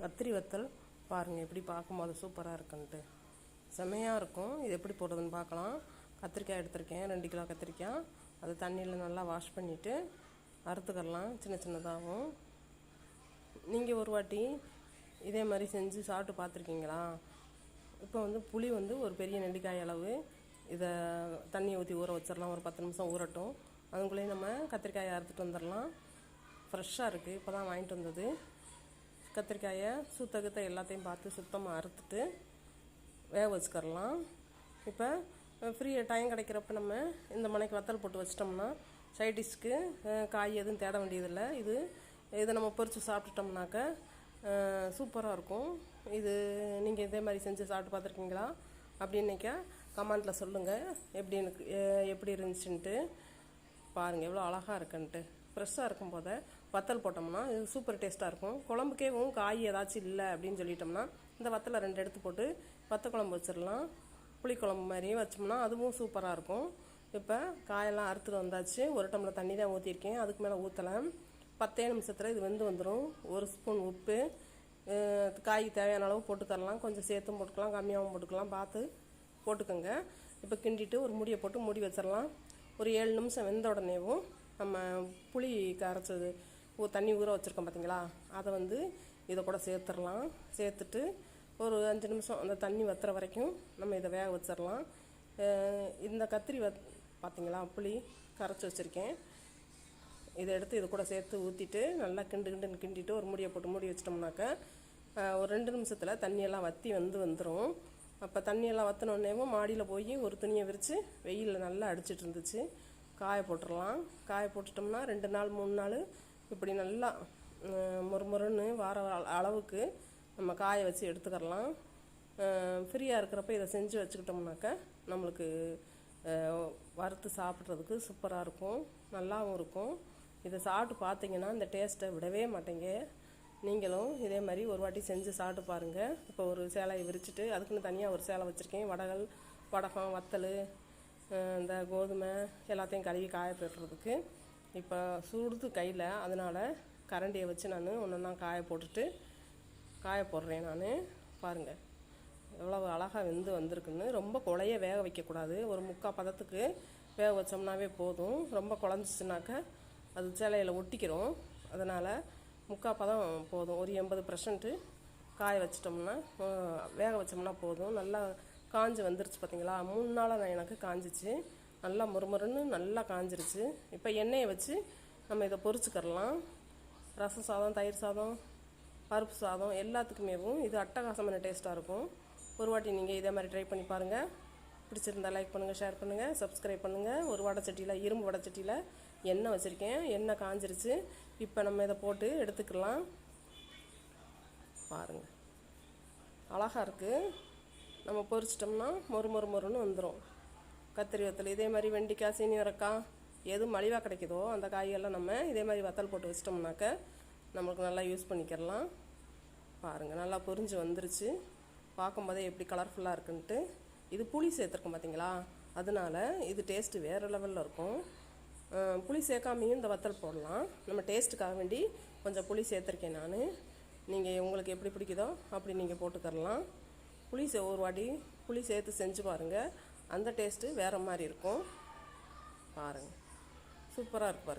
கத்திரி வத்தல் பாருங்கள் எப்படி பார்க்கும்போது சூப்பராக இருக்குன்ட்டு. செமையாக இருக்கும். இது எப்படி போடுறதுன்னு பார்க்கலாம். கத்திரிக்காய் எடுத்திருக்கேன். ரெண்டு கிலோ கத்திரிக்காய். அது தண்ணியில் நல்லா வாஷ் பண்ணிவிட்டு அறுத்துக்கலாம் சின்ன சின்னதாகவும். நீங்கள் ஒரு வாட்டி இதே மாதிரி செஞ்சு சாப்பிட்டு பார்த்துருக்கீங்களா? இப்போ வந்து புளி வந்து ஒரு பெரிய நெல்லிக்காய் அளவு. இதை தண்ணி ஊற்றி ஊற வச்சிடலாம் ஒரு பத்து நிமிஷம் ஊறட்டும். அதுக்குள்ளேயே நம்ம கத்திரிக்காயை அறுத்துட்டு வந்துடலாம் ஃப்ரெஷ்ஷாக இருக்குது இப்போ தான் வாங்கிட்டு வந்தது. கத்திரிக்காயை சுத்தகத்தை எல்லாத்தையும் பார்த்து சுத்தமாக அறுத்துட்டு வேக வச்சுக்கரலாம் இப்போ ஃப்ரீ டைம் கிடைக்கிறப்ப நம்ம இந்த மனைக்கு வத்தல் போட்டு வச்சிட்டோம்னா சைட் டிஷ்க்கு காய் எதுவும் தேட வேண்டியதில்லை. இது இதை நம்ம பொறித்து சாப்பிட்டுட்டோம்னாக்க சூப்பராக இருக்கும். இது நீங்கள் இதே மாதிரி செஞ்சு சாப்பிட்டு பார்த்துருக்கீங்களா? அப்படின்னைக்கா கமெண்ட்டில் சொல்லுங்கள் எப்படி எனக்கு எப்படி இருந்துச்சுன்ட்டு. பாருங்கள் எவ்வளோ அழகாக இருக்குன்ட்டு. ஃப்ரெஷ்ஷாக இருக்கும் போதே வத்தல் போட்டோம்னா இது சூப்பர் டேஸ்ட்டாக இருக்கும். குழம்புக்கேவும் காய் ஏதாச்சும் இல்லை அப்படின்னு சொல்லிட்டோம்னா இந்த வத்தலை ரெண்டு எடுத்து போட்டு வத்த குழம்பு வச்சிடலாம். புளிக்குழம்பு மாதிரியும் வச்சோம்னா அதுவும் சூப்பராக இருக்கும். இப்போ காயெல்லாம் அறுத்துட்டு வந்தாச்சு. ஒரு டம்ளர் தண்ணி தான் ஊற்றிருக்கேன் அதுக்கு மேலே ஊற்றலை பத்தே நிமிஷத்தில் இது வெந்து வந்துடும் ஒரு ஸ்பூன் உப்பு காய் காய்க்கு தேவையான அளவு போட்டு தரலாம். கொஞ்சம் சேர்த்தும் போட்டுக்கலாம் கம்மியாகவும் போட்டுக்கலாம். பார்த்து போட்டுக்கோங்க. இப்போ கிண்டிட்டு ஒரு முடியை போட்டு மூடி வச்சிடலாம். ஒரு ஏழு நிமிஷம் வெந்த உடனேவும் நம்ம புளி கரைச்சது ஊ தண்ணி ஊற வச்சுருக்கோம் பார்த்தீங்களா அதை வந்து இதை கூட சேர்த்துடலாம். சேர்த்துட்டு ஒரு அஞ்சு நிமிஷம் அந்த தண்ணி வத்துற வரைக்கும் நம்ம இதை வேக வச்சிடலாம். இந்த கத்திரி வத் பார்த்தீங்களா புளி கரைச்சி வச்சுருக்கேன். இதை எடுத்து இது கூட சேர்த்து ஊற்றிட்டு நல்லா கிண்டு கிண்டுன்னு கிண்டிட்டு ஒரு மூடியை போட்டு மூடி வச்சிட்டோம்னாக்க ஒரு ரெண்டு நிமிஷத்தில் தண்ணியெல்லாம் வற்றி வந்து வந்துடும் அப்போ தண்ணியெல்லாம் வற்றினோடனேவும் மாடியில் போய் ஒரு துணியை விரித்து வெயிலில் நல்லா அடிச்சிட்டு இருந்துச்சு. காய போட்டுடலாம். காய போட்டுட்டோம்னா ரெண்டு நாள் மூணு நாள் இப்படி நல்லா முறுமுறுன்னு வார அள- அளவுக்கு நம்ம காய வச்சு எடுத்துக்கிறலாம். ஃப்ரீயாக இருக்கிறப்ப இதை செஞ்சு வச்சுக்கிட்டோம்னாக்க நம்மளுக்கு வறுத்து சாப்பிட்றதுக்கு சூப்பராக இருக்கும். நல்லாவும் இருக்கும். இதை சாப்பிட்டு பார்த்தீங்கன்னா இந்த டேஸ்ட்டை விடவே மாட்டேங்க. நீங்களும் இதே மாதிரி ஒரு வாட்டி செஞ்சு சாப்பிட்டு பாருங்கள் இப்போ ஒரு சேலையை விரிச்சிட்டு அதுக்குன்னு தனியாக ஒரு சேலை வச்சுருக்கேன். வடகல் வடகம் வத்தல் இந்த கோதுமை எல்லாத்தையும் கழுவி காய போடுறதுக்கு இப்போ சுடுது கையில் அதனால் கரண்டியை வச்சு நான் ஒன்றா காய போட்டுட்டு காய போடுறேன் நான். பாருங்கள் எவ்வளவு அழகாக வெந்து வந்திருக்குன்னு. ரொம்ப குழைய வேக வைக்கக்கூடாது. ஒரு முக்கால் பதத்துக்கு வேக வச்சோம்னாவே போதும். ரொம்ப குழஞ்சிச்சுனாக்க அது சேலையில் ஒட்டிக்கிறோம். அதனால் முக்கால் பதம் போதும். ஒரு எண்பது பர்சன்ட்டு காய வச்சிட்டோம்னா வேக வச்சோம்னா போதும். நல்லா காஞ்சு வந்துருச்சு பார்த்தீங்களா மூணு நாளாக எனக்கு காஞ்சிச்சு. நல்லா முறுமுறுன்னு நல்லா காஞ்சிருச்சு. இப்போ எண்ணெயை வச்சு நம்ம இதை பொரிச்சுக்கரலாம் ரசம் சாதம் தயிர் சாதம் பருப்பு சாதம் எல்லாத்துக்குமேவும் இது அட்டகாசமான டேஸ்ட்டாக இருக்கும். ஒரு வாட்டி நீங்கள் இதே மாதிரி ட்ரை பண்ணி பாருங்கள் பிடிச்சிருந்தா லைக் பண்ணுங்கள் ஷேர் பண்ணுங்கள் சப்ஸ்கிரைப் பண்ணுங்கள் ஒரு வடைச்சட்டியில் இரும்பு வடைச்சட்டியில் எண்ணெய் வச்சுருக்கேன். எண்ணெய் காஞ்சிருச்சு. இப்போ நம்ம இதை போட்டு எடுத்துக்கலாம். பாருங்கள் அழகாக இருக்குது நம்ம பொரிச்சிட்டோம்னா மொறு மொறு மொறுன்னு வந்துடும் கத்திரி வத்தல் இதே மாதிரி வெண்டிக்காய் சீனியரக்காய் எது மலிவாக கிடைக்குதோ அந்த காய்கள்லாம் நம்ம இதே மாதிரி வத்தல் போட்டு வச்சிட்டோம்னாக்க நம்மளுக்கு நல்லா யூஸ் பண்ணிக்கிறலாம். பாருங்கள் நல்லா பொரிஞ்சு வந்துருச்சு. பார்க்கும்போதே எப்படி கலர்ஃபுல்லாக இருக்குன்ட்டு. இது புளி சேர்த்துருக்கோம் பார்த்தீங்களா அதனால இது டேஸ்ட்டு வேறு லெவலில் இருக்கும். புளி சேர்க்காமையும் இந்த வத்தல் போடலாம். நம்ம டேஸ்ட்டுக்காக வேண்டி கொஞ்சம் புளி சேர்த்துருக்கேன் நான். நீங்கள் உங்களுக்கு எப்படி பிடிக்குதோ அப்படி நீங்கள் போட்டுக்கரலாம் புளி சே ஒரு வாட்டி புளி சேர்த்து செஞ்சு பாருங்கள் அந்த டேஸ்ட்டு வேறு மாதிரி இருக்கும். பாருங்கள் சூப்பராக இருக்கு பாருங்கள்